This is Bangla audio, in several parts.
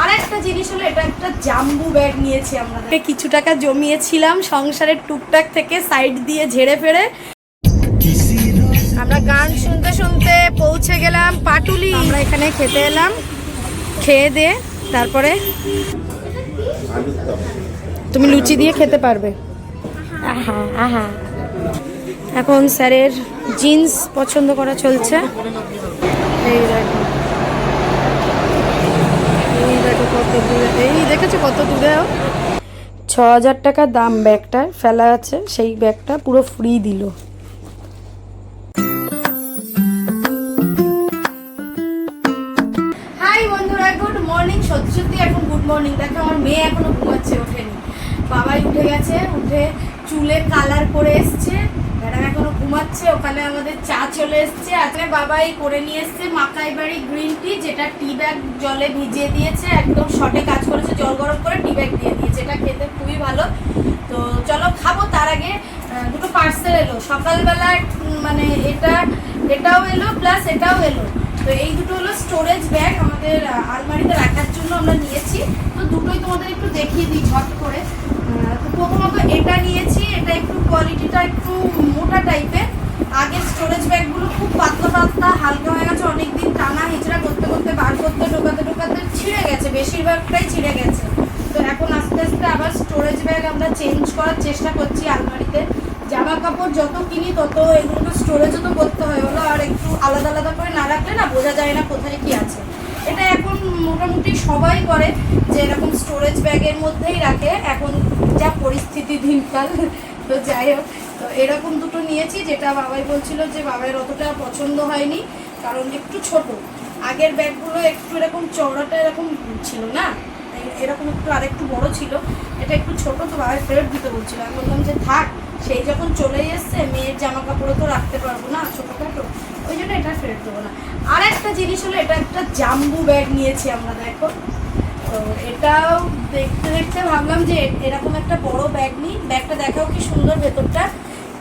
আর একটা জিনিস হলো, এটা একটা জাম্বু ব্যাগ নিয়েছি কিছু টাকা জমিয়েছিলাম সংসারের টুকটাক থেকে সাইড দিয়ে ঝেড়ে ফেড়ে। আমরা গান শুনতে শুনতে পৌঁছে গেলাম পাটুলি। আমরা এখানে খেতে এলাম, খেয়ে দিয়ে তারপরে তুমি লুচি দিয়ে খেতে পারবে। আহা আহা। এখন স্যারের জিন্স পছন্দ করা চলছে। এই দেখো এই দেখো কত দূরে এই দেখেছ কত দূরে? ছ হাজার টাকা দাম ব্যাগটা ফেলা আছে সেই ব্যাগটা পুরো ফ্রি দিল। হাই বন্ধুরা গুড মর্নিং সত্যি সত্যি এখন গুড মর্নিং দেখো আমার মেয়ে এখনও ঘুমাচ্ছে ওঠেনি। বাবাই উঠে গেছে উঠে চুলে কালার করে এসছে। ঘুমাচ্ছে ওখানে আমাদের চা চলে এসছে। আজকে বাবাই করে নিয়ে এসছে মাকাই বাড়ি গ্রিন টি, যেটা টি ব্যাগ জলে ভিজিয়ে দিয়েছে, একদম শর্টে কাজ করেছে, জল গরম করে টি ব্যাগ দিয়ে দিয়েছে। এটা খেতে খুবই ভালো। তো চলো খাব, তার আগে দুটো পার্সেল এলো। সকালবেলা মানে এটা, এটাও এলো প্লাস এটাও এলো। তো এই দুটো হলো স্টোরেজ ব্যাগ আমাদের আলমারিতে রাখার জন্য আমরা নিয়েছি। তো দুটোই তোমাদের একটু দেখিয়ে দিই, ঝট করে আহ, তো প্রথমত এটা নিয়েছি এটা একটু কোয়ালিটিটা একটু মোটা টাইপের আগের স্টোরেজ ব্যাগগুলো খুব পাতলা পাতলা হালকা হয়ে গেছে অনেকদিন টানা হিচড়া করতে করতে বার করতে ঢোকাতে ঢোকাতে ছিঁড়ে গেছে বেশিরভাগটাই ছিঁড়ে গেছে তো এখন আস্তে আস্তে আবার স্টোরেজ ব্যাগ আমরা চেঞ্জ করার চেষ্টা করছি আলমারিতে জামা কাপড় যত কিনি তত এগুলো স্টোরেজও তো করতে হয়, ওগুলো আর একটু আলাদা আলাদা করে না রাখলে না বোঝা যায় না কোথায় কি আছে। এটা এখন মোটামুটি সবাই করে যে এরকম স্টোরেজ ব্যাগের মধ্যেই রাখে। এখন যা পরিস্থিতি দিনকাল, তো যাই হোক, তো এরকম দুটো নিয়েছি যেটা বাবাই বলছিল যে বাবার অতটা পছন্দ হয়নি, কারণ একটু ছোট। আগের ব্যাগগুলো একটু এরকম চওড়াটা এরকম ছিল না? এরকম একটু আর একটু বড় ছিল। এটা একটু ছোট, তো বাবার ফেরত দিতে বলছিল। আমি বললাম যে, থাক, সেই যখন চলে এসছে, মেয়ের জামা কাপড়ও তো রাখতে পারব না, ছোটোখাটো। ওই জন্য এটা ফেরত দেবো না। আর একটা জিনিস হলো, এটা একটা জাম্বু ব্যাগ নিয়েছি আমরা, দেখো। তো এটাও দেখতে দেখতে ভাবলাম যে, এরকম একটা বড় ব্যাগ নিই। ব্যাগটা দেখাও কি সুন্দর ভেতরটা।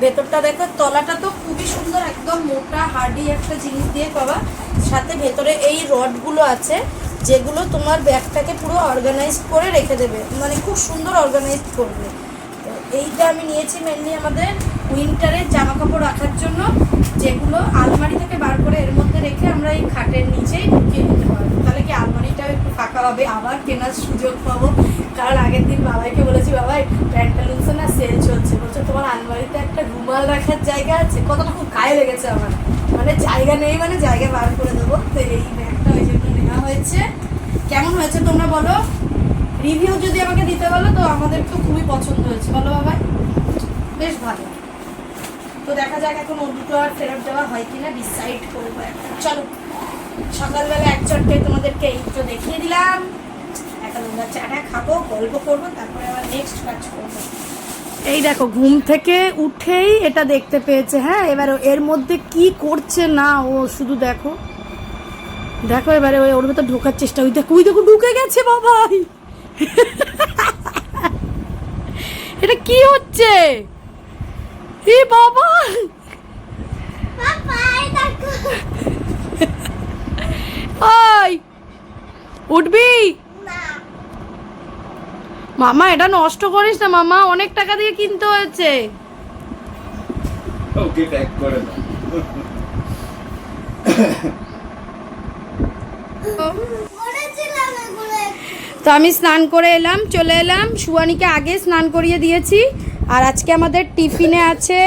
ভেতরটা দেখো, তলাটা তো খুবই সুন্দর, একদম মোটা, হার্ডি একটা জিনিস দিয়ে পাওয়া সাথে ভেতরে এই রডগুলো আছে। যেগুলো তোমার ব্যাগটাকে পুরো অর্গানাইজ করে রেখে দেবে। মানে খুব সুন্দর অর্গানাইজ করবে। এইটা আমি নিয়েছি মেনলি আমাদের উইন্টারের জামা কাপড় রাখার জন্য। যেগুলো আলমারি থেকে বার করে এর মধ্যে রেখে আমরা এই খাটের নিচেই ঢুকিয়ে দিতে পারব। তাহলে কি আলমারিটাও একটু ফাঁকা হবে? আবার কেনার সুযোগ পাবো। কারণ আগের দিন বাবাইকে বলেছি, বাবাই প্যান্টালুন্সে না সেল চলছে। বলছে, তোমার আলমারিতে একটা রুমাল রাখার জায়গা আছে? কতটা খুব গায়ে লেগেছে আমার। মানে জায়গা নেই মানে জায়গা বার করে দেবো। তো এই নেওয়া হয়েছে? কেমন হয়েছে তোমরা বলো? রিভিউ যদি আমাকে দিতে বলো, তো আমাদের তো খুবই পছন্দ হয়েছে। বলো বাবা বেশ ভালো। তো দেখা যাক এখন ও দুটো আর ফেরত দেওয়া হয় কিনা ডিসাইড করব এখন। চলো, সকালবেলা এক চটকে তোমাদেরকে এই দুটো দেখিয়ে দিলাম। এখন আমরা চাটা খাব, গল্প করব, তারপরে আবার নেক্সট কাজ করব। এই দেখো, ঘুম থেকে উঠেই এটা দেখতে পেয়েছে। হ্যাঁ এবার এর মধ্যে কি করছে না, ও শুধু দেখো। দেখো এবারে ওই ওর ভেতর ঢোকার চেষ্টা ওই দেখো ওই দেখো ঢুকে গেছে বাবাই এটা কি হচ্ছে? এ বাবা! ওই উঠবি? মামা এটা নষ্ট করিস না মামা অনেক টাকা দিয়ে কিনতে হয়েছে। ওকে প্যাক করে দাও। তো আমি স্নান করে এলাম, চলে এলাম। সুয়ানিকে আগে স্নান করিয়ে দিয়েছি। আর আজকে আমাদের টিফিনে আছে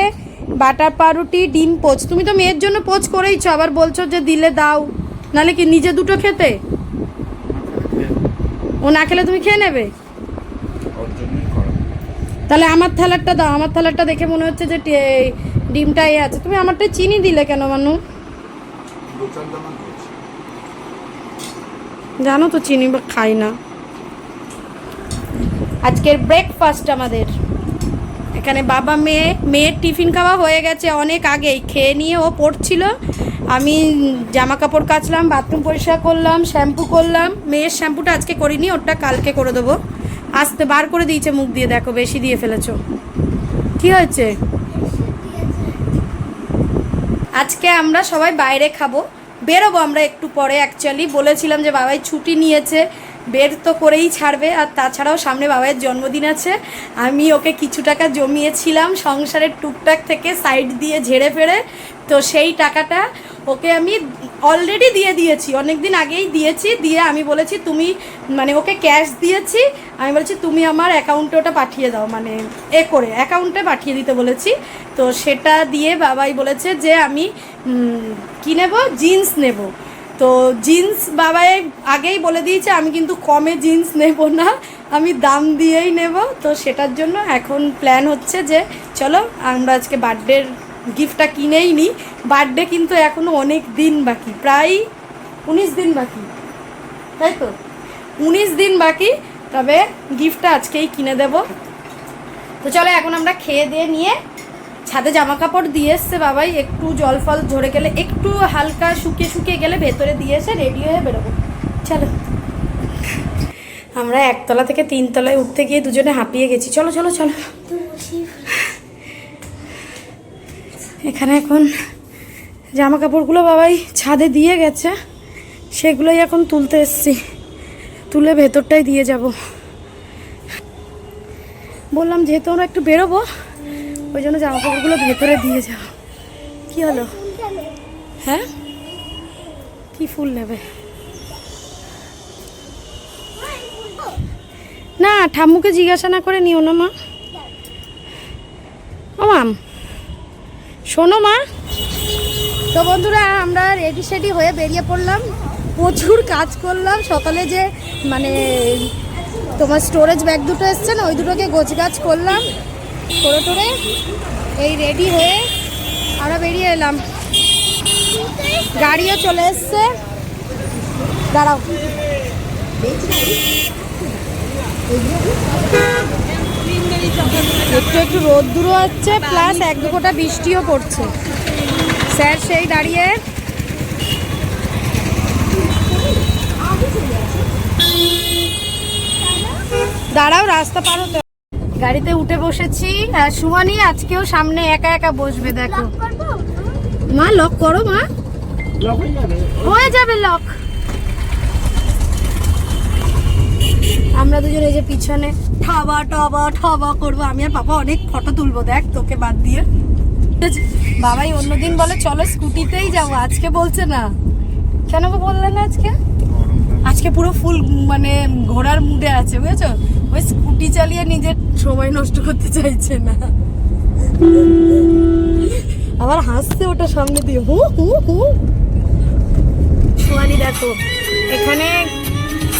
বাটার পাউরুটি ডিম পোচ। তুমি তো মেয়ের জন্য পোচ করেইছো, আবার বলছো যে দিলে দাও। নালে কি নিজে দুটো খেতে? ও না খেলে তুমি খেয়ে নেবে? তাহলে আমার থালারটা দাও, আমার থালারটা দেখে মনে হচ্ছে যে ডিমটা এ আছে। তুমি আমারটা চিনি দিলে কেন, মানু? জানো তো চিনি বা খাই না। আজকের ব্রেকফাস্ট আমাদের। এখানে বাবা মেয়ে, মেয়ের টিফিন খাওয়া হয়ে গেছে অনেক আগেই। খেয়ে নিয়ে ও পড়ছিল। আমি জামা কাপড় কাচলাম বাথরুম পরিষ্কার করলাম শ্যাম্পু করলাম। মেয়ের শ্যাম্পুটা আজকে করিনি ওটা কালকে করে দেবো। আসতে বার করে দিয়েছে মুখ দিয়ে, দেখো বেশি দিয়ে ফেলেছো। কি হয়েছে? আজকে আমরা সবাই বাইরে খাব। বেরোবো আমরা একটু পরে অ্যাকচুয়ালি বলেছিলাম যে বাবাই ছুটি নিয়েছে, বের তো করেই ছাড়বে। আর তাছাড়াও সামনে বাবাইয়ের জন্মদিন আছে। আমি ওকে কিছু টাকা জমিয়েছিলাম সংসারের টুকটাক থেকে সাইড দিয়ে ঝেড়ে ফেড়ে। তো সেই টাকাটা ওকে আমি অলরেডি দিয়ে দিয়েছি অনেক দিন আগেই দিয়েছি, দিয়ে আমি বলেছি, তুমি মানে ওকে ক্যাশ দিয়েছি, আমি বলেছি, তুমি আমার অ্যাকাউন্টে ওটা পাঠিয়ে দাও মানে এ করে অ্যাকাউন্টে পাঠিয়ে দিতে বলেছি। তো সেটা দিয়ে বাবাই বলেছে যে আমি কি নেব? জিন্স নেব। তো জিন্স বাবাই আগেই বলে দিয়েছে, আমি কিন্তু কমে জিন্স নেব না, আমি দাম দিয়েই নেব। তো সেটার জন্য এখন প্ল্যান হচ্ছে যে, চলো, আমরা আজকে বার্থডের গিফটটা কিনেই নিই বার্থডে কিন্তু এখনও অনেক দিন বাকি, প্রায় উনিশ দিন বাকি, তাই তো? উনিশ দিন বাকি, তবে গিফটটা আজকেই কিনে দেব। তো চলো এখন আমরা খেয়ে দিয়ে নিয়ে ছাদে জামা কাপড় দিয়ে এসছে বাবাই, একটু জল ফল ঝরে গেলে, একটু হালকা শুকিয়ে শুকিয়ে গেলে ভেতরে দিয়ে এসে রেডি হয়ে বেরোবো। চলো। আমরা একতলা থেকে তিনতলায় উঠতে গিয়ে দুজনে হাঁপিয়ে গেছি। চলো চলো চলো। এখানে এখন জামা কাপড়গুলো বাবাই ছাদে দিয়ে গেছে, সেগুলোই এখন তুলতে এসছি। তুলে ভেতরটাই দিয়ে যাব। বললাম যেহেতু আমরা একটু বেরোবো, ওই জন্য জামা কাপড়গুলো ভেতরে দিয়ে যাব। কি হলো? হ্যাঁ? কি ফুল নেবে? না, ঠাম্মুকে জিজ্ঞাসা না করে নিও না মা। ও, মাম। শোনো মা। তো বন্ধুরা, আমরা রেডি সেডি হয়ে বেরিয়ে পড়লাম। প্রচুর কাজ করলাম। সকালে যে মানে তোমার স্টোরেজ ব্যাগ দুটো এসছে না, ওই দুটোকে গোছগাছ করলাম। করে টোরে এই রেডি হয়ে আমরা বেরিয়ে এলাম। গাড়িও চলে এসছে। দাঁড়াও। একটু একটু রোদ্দুরও হচ্ছে প্লাস এক দু বৃষ্টিও পড়ছে। স্যার সেই দাঁড়িয়ে। দাঁড়াও রাস্তা পার হতে গাড়িতে উঠে বসেছি। আর সুমানি আজকেও সামনে একা একা বসবে দেখো। মা লক করো মা। হয়ে যাবে। লক আমরা দুজন এই যে পিছনে ঠাবা টবা ঠবা করব। আমি আর পাপা অনেক ফটো তুলবো, দেখ তোকে বাদ দিয়ে। বাবাই অন্যদিন বলে, চলো স্কুটিতেই যাব। আজকে বলছে না। কেন গো বললে না আজকে? আজকে পুরো ফুল মানে ঘোড়ার মুডে আছে, বুঝেছ? ওই স্কুটি চালিয়ে নিজের সময় নষ্ট করতে চাইছে না। আবার হাসছে ওটা সামনে দিয়ে। হু হু হু। দেখো, এখানে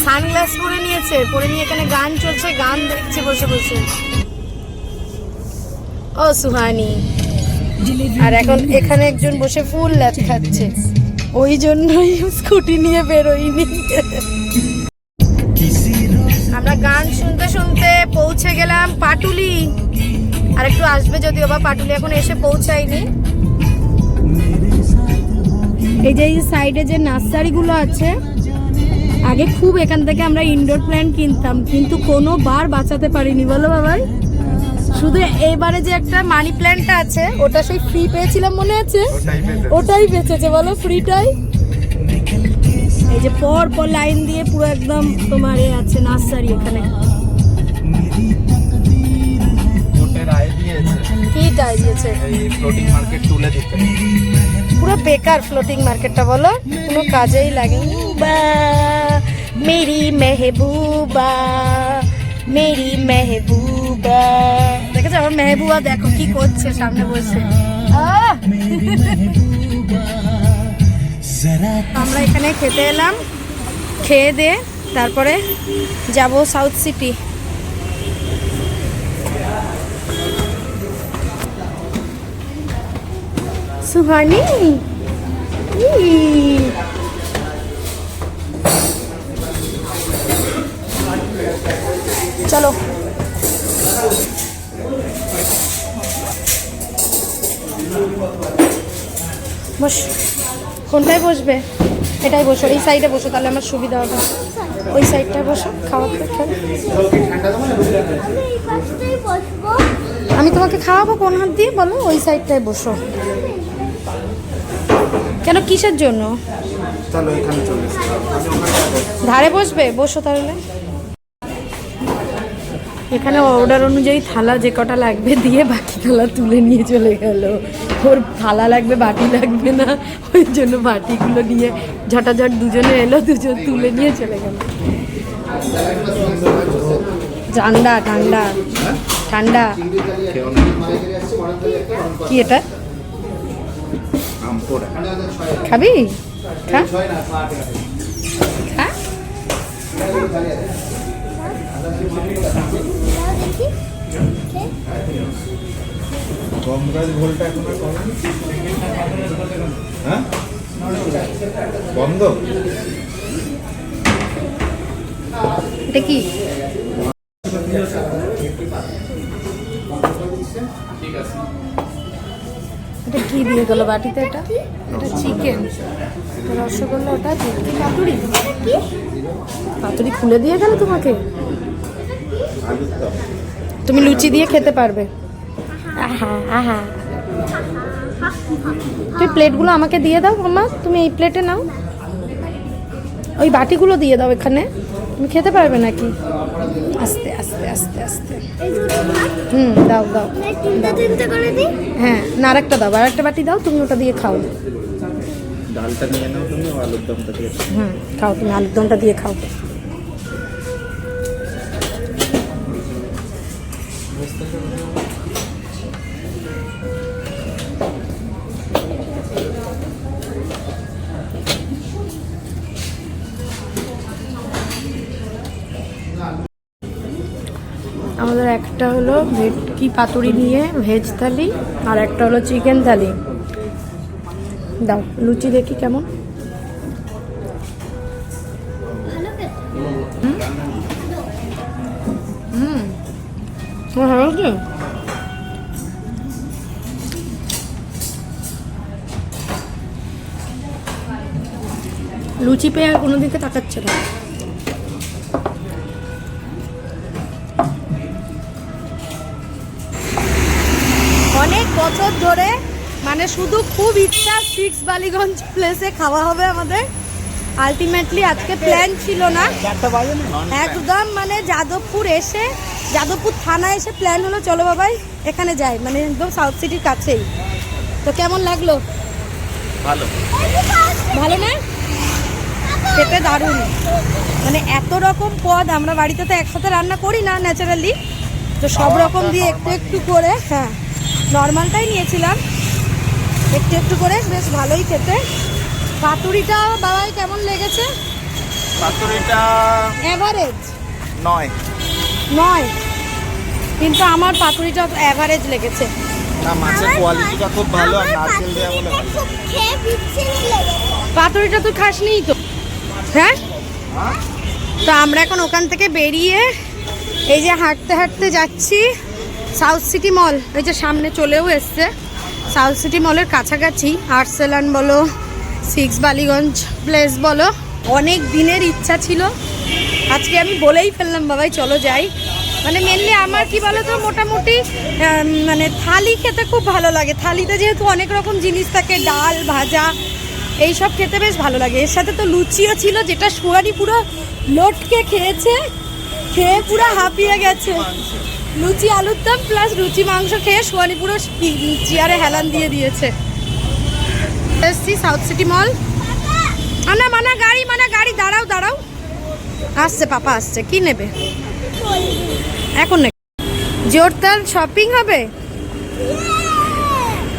সানগ্লাস পরে নিয়েছে পরে নিয়ে এখানে গান চলছে গান দেখছে বসে বসে। ও সুহানি। আর এখন এখানে একজন বসে ফুল ল্যাচ খাচ্ছে। ওই জন্যই স্কুটি নিয়ে বেরোইনি আমরা গান শুনতে শুনতে পৌঁছে গেলাম পাটুলি। আর একটু আসবে যদিও বা পাটুলি এখন এসে পৌঁছায়নি। এই যে এই সাইডে যে নার্সারিগুলো আছে আগে খুব এখান থেকে আমরা ইনডোর প্ল্যান্ট কিনতাম কিন্তু কোনো বার বাঁচাতে পারিনি। বলো বাবাই। শুধু এবারে যে একটা মানি প্ল্যান্টটা আছে ওটা সেই ফ্রি পেয়েছিলাম মনে আছে? ওটাই বেঁচেছে বলো ফ্রিটাই এই যে পর পর লাইন দিয়ে পুরো একদম তোমার এ আছে নার্সারি এখানে। পুরো বেকার ফ্লোটিং মার্কেটটা বলো। কোনো কাজেই লাগেনি। বা মেরি মেহবুবা মেরি মেহবুবা দেখেছ? আমার মেহবুবা দেখো কি করছে সামনে বসে! আমরা এখানে খেতে এলাম। খেয়ে দে তারপরে যাব সাউথ সিটি। সুহানি? চলো। বস কোনটায় বসবে? এটাই বসো এই সাইডে বসো তাহলে আমার সুবিধা হবে। ওই সাইডটায় বসো খাওয়া খাবে আমি তোমাকে খাওয়াবো কোন হাত দিয়ে? বলো ওই সাইডটায় বসো। কেন কিসের জন্য। ধারে বসবে? বসো তাহলে। এখানে অর্ডার অনুযায়ী থালা যে কটা লাগবে দিয়ে বাকি থালা তুলে নিয়ে চলে গেল। ওর থালা লাগবে, বাটি লাগবে না, ওই জন্য বাটিগুলো নিয়ে ঝটাঝট দুজনে এলো, দুজন তুলে নিয়ে চলে গেল। ঠান্ডা ঠান্ডা ঠান্ডা। কি এটা? খাবি? খা। খা। গম ঘোলটা এখন আর কমেনি? হ্যাঁ? বন্ধ? এটা কি? এটা কি দিয়ে গেল বাটিতে এটা? এটা চিকেন রসগোল্লা ওটা কি? কি? পাতুরি। পাতুরি খুলে দিয়ে গেল তোমাকে? তুমি লুচি দিয়ে খেতে পারবে। আহা আহা। তুমি প্লেটগুলো আমাকে দিয়ে দাও মামা তুমি এই প্লেটে নাও। ওই বাটিগুলো দিয়ে দাও এখানে। তুমি খেতে পারবে নাকি? আস্তে আস্তে আস্তে আস্তে। হুম দাও দাও। তিনটে তিনটে করে দিই? হ্যাঁ না আরেকটা দাও। আরেকটা বাটি দাও তুমি ওটা দিয়ে খাও। ডালটা নিয়ে নাও তুমি আলুর দমটা দিয়ে দাও। হুম খাও তুমি আলুর দমটা দিয়ে খাও। একটা হলো ভেটকি পাতুরি নিয়ে ভেজ থালি, আর একটা হলো চিকেন থালি। দাও, লুচি দেখি কেমন। হুম। ভালো লাগছে লুচি পেয়ে আর কোনো দিকে তাকাচ্ছে না। মানে শুধু খুব ইচ্ছা সিক্স বালিগঞ্জ প্লেসে খাওয়া হবে আমাদের। আলটিমেটলি আজকে প্ল্যান ছিল না। একদম মানে যাদবপুর এসে যাদবপুর থানা এসে প্ল্যান হলো চলো বাবাই এখানে যাই। মানে একদম সাউথ সিটির কাছেই। তো কেমন লাগল? ভালো। ভালো না? খেতে দারুণ। মানে এত রকম পদ আমরা বাড়িতে তো একসাথে রান্না করি না ন্যাচারালি তো সব রকম দিয়ে একটু একটু করে হ্যাঁ। নর্মালটাই নিয়েছিলাম। একটু একটু করে বেশ ভালোই খেতে। পাতুরিটা বাবাই কেমন লেগেছে? পাতুরিটা অ্যাভারেজ নয়। নয়। কিন্তু আমার পাতুরিটা অ্যাভারেজ লেগেছে। না মাছের কোয়ালিটিটা খুব ভালো আর নারকেল দেওয়া বলে পাতুরিটা তুই খাসনি তো? হ্যাঁ? তো আমরা এখন ওখান থেকে বেরিয়ে এই যে হাঁটতে হাঁটতে যাচ্ছি সাউথ সিটি মল এই যে সামনে চলেও এসছে। সাউথ সিটি মলের কাছাকাছি, আর্সেলান বলো, সিক্স বালিগঞ্জ প্লেস বলো, অনেক দিনের ইচ্ছা ছিল। আজকে আমি বলেই ফেললাম, বাবাই, চলো যাই। মানে মেনলি আমার কি বলো তো মোটামুটি মানে থালি খেতে খুব ভালো লাগে। থালিতে যেহেতু অনেক রকম জিনিস থাকে, ডাল, ভাজা এই সব খেতে বেশ ভালো লাগে। এর সাথে তো লুচিও ছিল, যেটা সুয়ারি পুরো লটকে খেয়েছে, খেয়ে পুরো হাঁপিয়ে গেছে। লুচি আলুর দম প্লাস লুচি মাংস খেয়ে সোয়ানি পুরো চেয়ারে হেলান দিয়ে দিয়েছে। এসছি সাউথ সিটি মল আনা মানা গাড়ি মানা গাড়ি, দাঁড়াও দাঁড়াও। আসছে, পাপা আসছে, কি নেবে? এখন নে জোরদার শপিং হবে?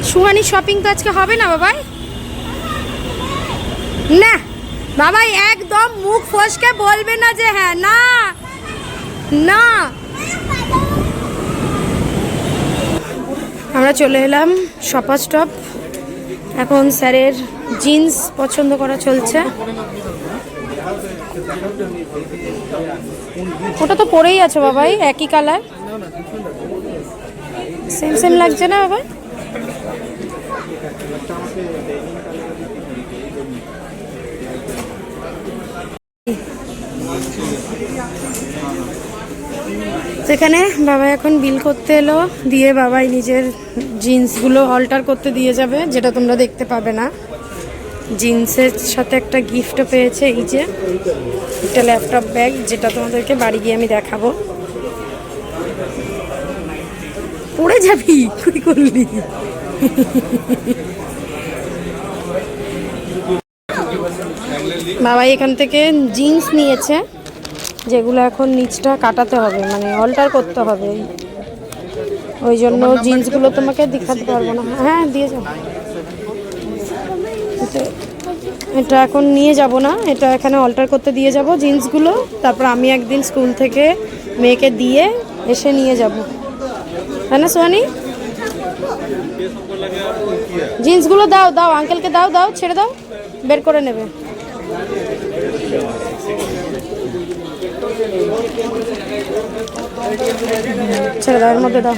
সুহানি শপিং তো আজকে হবে না, বাবাই? না, বাবাই একদম মুখ ফসকে বলবে না যে হ্যাঁ না না। আমরা চলে এলাম শপার স্টপ। এখন স্যারের জিন্স পছন্দ করা চলছে। ওটা তো পরেই আছে বাবাই, একই কালার। সেম সেম লাগছে না বাবা সেখানে বাবা এখন বিল করতে এলো, দিয়ে বাবাই নিজের জিন্সগুলো অল্টার করতে দিয়ে যাবে, যেটা তোমরা দেখতে পাবে না। জিন্সের সাথে একটা গিফটও পেয়েছে, এই যে। একটা ল্যাপটপ ব্যাগ যেটা তোমাদেরকে বাড়ি গিয়ে আমি দেখাবো। পড়ে যাবি? কি করলি। বাবা এখান থেকে জিন্স নিয়েছে। যেগুলো এখন নিচটা কাটাতে হবে মানে অল্টার করতে হবে। ওই জন্য জিন্সগুলো তোমাকে দেখাতে পারব না। হ্যাঁ দিয়ে যাব এটা- এটা এখন নিয়ে যাব না এটা এখানে অল্টার করতে দিয়ে যাব জিন্সগুলো তারপর আমি একদিন স্কুল থেকে মেয়েকে দিয়ে এসে নিয়ে যাব। তাই না সোহানি? জিন্সগুলো দাও দাও আঙ্কেলকে দাও দাও ছেড়ে দাও বের করে নেবে। ছেড়ে মধ্যে দাও।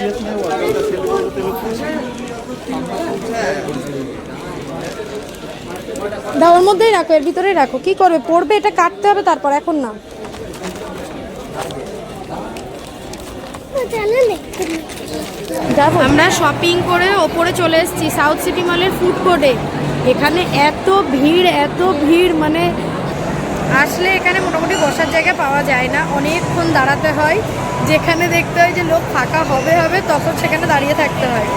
দাও ওর মধ্যেই রাখো, এর ভিতরেই রাখো। কি করবে? পড়বে, এটা কাটতে হবে তারপর, এখন না। আমরা শপিং করে ওপরে চলে এসেছি সাউথ সিটি মলের ফুড কোর্টে এখানে এত ভিড় এত ভিড় মানে আসলে এখানে মোটামুটি বসার জায়গা পাওয়া যায় না। অনেকক্ষণ দাঁড়াতে হয়। যেখানে দেখতে হয় যে লোক ফাঁকা হবে হবে, তখন সেখানে দাঁড়িয়ে থাকতে হয়।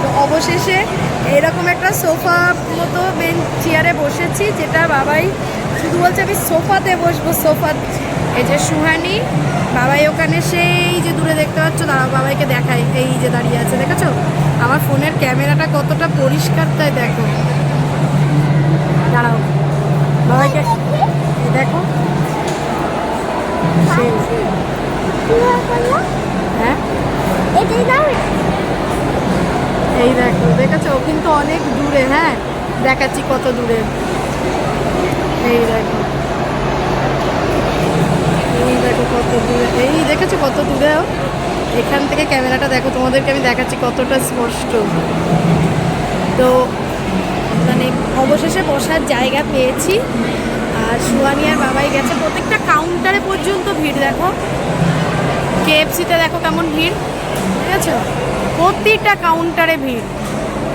তো অবশেষে এরকম একটা সোফা মতো বেঞ্চ চেয়ারে বসেছি, যেটা বাবাই শুধু বলছে, আমি সোফাতে বসবো, সোফা এই যে সুহানি, বাবাই ওখানে সেই যে দূরে দেখতে পাচ্ছ, দাঁড়াও, বাবাইকে দেখাই, এই যে দাঁড়িয়ে আছে, দেখেছ? আমার ফোনের ক্যামেরাটা কতটা পরিষ্কার তাই দেখো। দেখাচ্ছি কত দূরে। এই দেখো। এই দেখো কত দূরে। এই দেখেছ কত দূরে? এখান থেকে ক্যামেরাটা দেখো, তোমাদেরকে আমি দেখাচ্ছি কতটা স্পষ্ট। তো মানে অবশেষে বসার জায়গা পেয়েছি। আর সুয়ানি আর বাবাই গেছে। প্রত্যেকটা কাউন্টারে পর্যন্ত ভিড়, দেখো। কেএফসিতে দেখো কেমন ভিড়। ঠিক আছে? প্রতিটা কাউন্টারে ভিড়।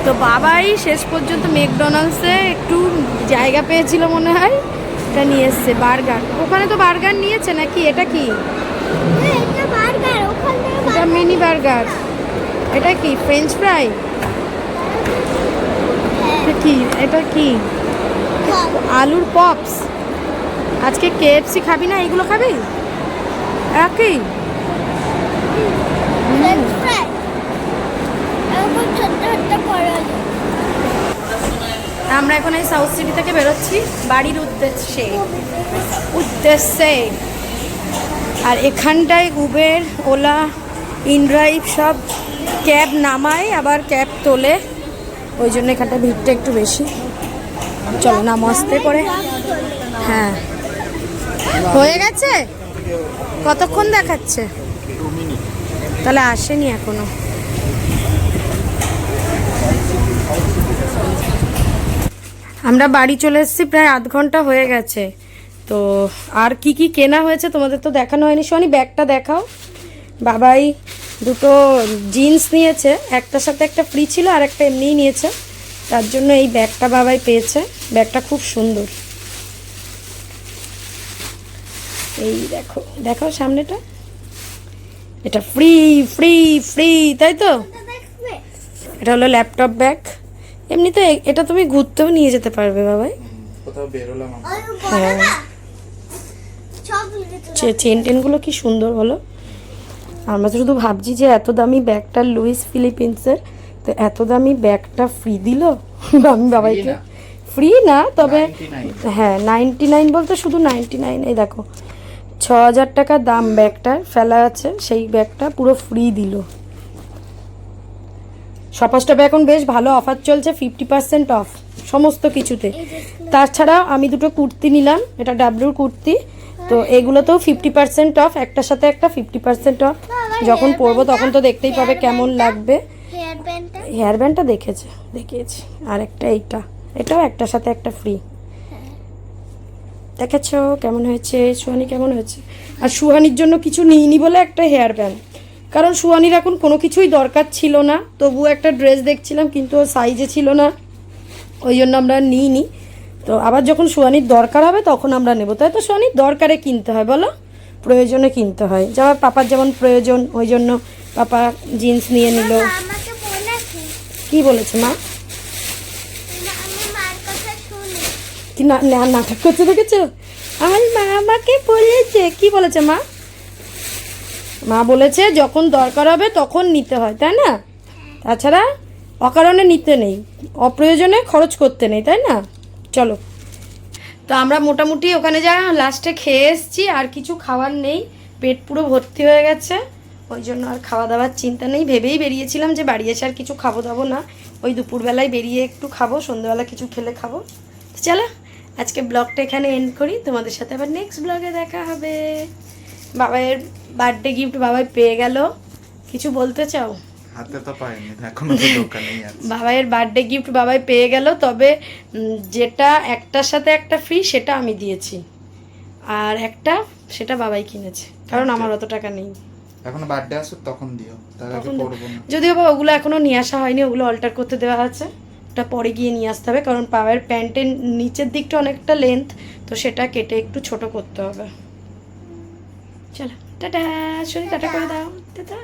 তো বাবাই শেষ পর্যন্ত ম্যাকডোনাল্ডসে একটু জায়গা পেয়েছিল মনে হয় এটা নিয়ে এসছে বার্গার। ওখানে তো বার্গার নিয়েছে নাকি? এটা কি? হ্যাঁ, এটা মিনি বার্গার। এটা কি? French fry? এটা কি? এটা কি? আলুর পপস। আজকে কেএফসি খাবি না? এইগুলো খাবি? একই ফ্রেঞ্চ ফ্রাই এরকম ছোট্ট ছোট্ট করে আমরা এখন এই সাউথ সিটি থেকে বেরোচ্ছি। বাড়ির উদ্দেশ্যে। উদ্দেশ্যে। আর এখানটায় উবের ওলা ইনড্রাইভ সব ক্যাব নামায়, আবার ক্যাব তোলে। ওই জন্য এখানটা ভিড়টা একটু বেশি। চলো নাম আসতে পরে হ্যাঁ। হয়ে গেছে? কতক্ষণ দেখাচ্ছে? তাহলে আসেনি এখনও। আমরা বাড়ি চলে এসেছি, প্রায় আধ ঘণ্টা হয়ে গেছে। তো আর কি কি কেনা হয়েছে তোমাদের তো দেখানো হয়নি। শোনি ব্যাগটা দেখাও। বাবাই দুটো জিন্স নিয়েছে, একটার সাথে একটা ফ্রি ছিল আর একটা এমনিই নিয়েছে। তার জন্য এই ব্যাগটা বাবাই পেয়েছে। ব্যাগটা খুব সুন্দর। এই দেখো দেখো সামনেটা। এটা ফ্রি ফ্রি ফ্রি তাই তো? এটা হলো ল্যাপটপ ব্যাগ এমনিতে এটা তুমি ঘুরতেও নিয়ে যেতে পারবে বাবাই। কোথাও বেরোলাম চে- চেন টেনগুলো কি সুন্দর বলো? আমরা তো শুধু ভাবছি যে এত দামি ব্যাগটা লুইস ফিলিপিন্সের তো এত দামি ব্যাগটা ফ্রি দিল? আমি বাবাইকে ফ্রি না। তবে হ্যাঁ নাইনটি নাইন বলতে শুধু নাইনটি নাইন এই দেখো। ছ হাজার টাকা দাম ব্যাগটার ফেলা আছে সেই ব্যাগটা পুরো ফ্রি দিল। সপাস্টপে এখন বেশ ভালো অফার চলছে ফিফটি পার্সেন্ট অফ সমস্ত কিছুতে। তাছাড়া আমি দুটো কুর্তি নিলাম, এটা ডাব্লিউর কুর্তি। তো এগুলোতেও ফিফটি পার্সেন্ট অফ একটার সাথে একটা ফিফটি পার্সেন্ট অফ যখন পরবো তখন তো দেখতেই পাবে কেমন লাগবে। হেয়ার ব্যান্ডটা দেখেছে, দেখিয়েছি। আর একটা এইটা, এটাও একটার সাথে একটা ফ্রি দেখেছ কেমন হয়েছে? সুহানি কেমন হয়েছে? আর সুহানির জন্য কিছু নিইনি বলে একটা হেয়ার ব্যান্ড কারণ সুহানির এখন কোনো কিছুই দরকার ছিল না। তবু একটা ড্রেস দেখছিলাম কিন্তু ওর সাইজে ছিল না। ওই জন্য আমরা নিইনি। তো আবার যখন সোয়ানির দরকার হবে তখন আমরা নেব। তাই তো সোয়ানির দরকারে কিনতে হয় বলো? প্রয়োজনে কিনতে হয়। যেমন পাপার যেমন প্রয়োজন ওই জন্য পাপা জিন্স নিয়ে নিল। কি বলেছে মা? কি না না- নাটক করছে দেখেছ? আমার মা আমাকে বলেছে। কি বলেছে মা? মা বলেছে, যখন দরকার হবে তখন নিতে হয়, তাই না? তাছাড়া অকারণে নিতে নেই, অপ্রয়োজনে খরচ করতে নেই, তাই না? চলো। তো আমরা মোটামুটি ওখানে যা লাস্টে খেয়ে এসেছি, আর কিছু খাওয়ার নেই, পেট পুরো ভর্তি হয়ে গেছে। ওই জন্য আর খাওয়া দাওয়ার চিন্তা নেই, ভেবেই বেরিয়েছিলাম যে বাড়ি এসে আর কিছু খাব দাবো না। ওই দুপুরবেলায় বেরিয়ে একটু খাব, সন্ধ্যাবেলা কিছু খেলে খাব। চলো, আজকে ব্লগটা এখানে এন্ড করি। তোমাদের সাথে আবার নেক্সট ব্লগে দেখা হবে। বাবাইয়ের বার্থডে গিফট বাবাই পেয়ে গেল। কিছু বলতে চাও? হাতে তো পাইনি এখনও তো দোকানেই আছে। বাবাইয়ের বার্থডে গিফট বাবাই পেয়ে গেল তবে যেটা একটার সাথে একটা ফ্রি সেটা আমি দিয়েছি। আর একটা সেটা বাবাই কিনেছে কারণ আমার অত টাকা নেই। এখন বার্থডে আসুক তখন দিও তার আগে তখন না। যদিও বা ওগুলো এখনও নিয়ে আসা হয়নি ওগুলো অল্টার করতে দেওয়া আছে। ওটা পরে গিয়ে নিয়ে আসতে হবে কারণ পাওয়ার প্যান্টের নিচের দিকটা অনেকটা লেন্থ তো সেটা কেটে একটু ছোট করতে হবে। চলো টাটা শরীর টাটা। করে দাও। টাটা।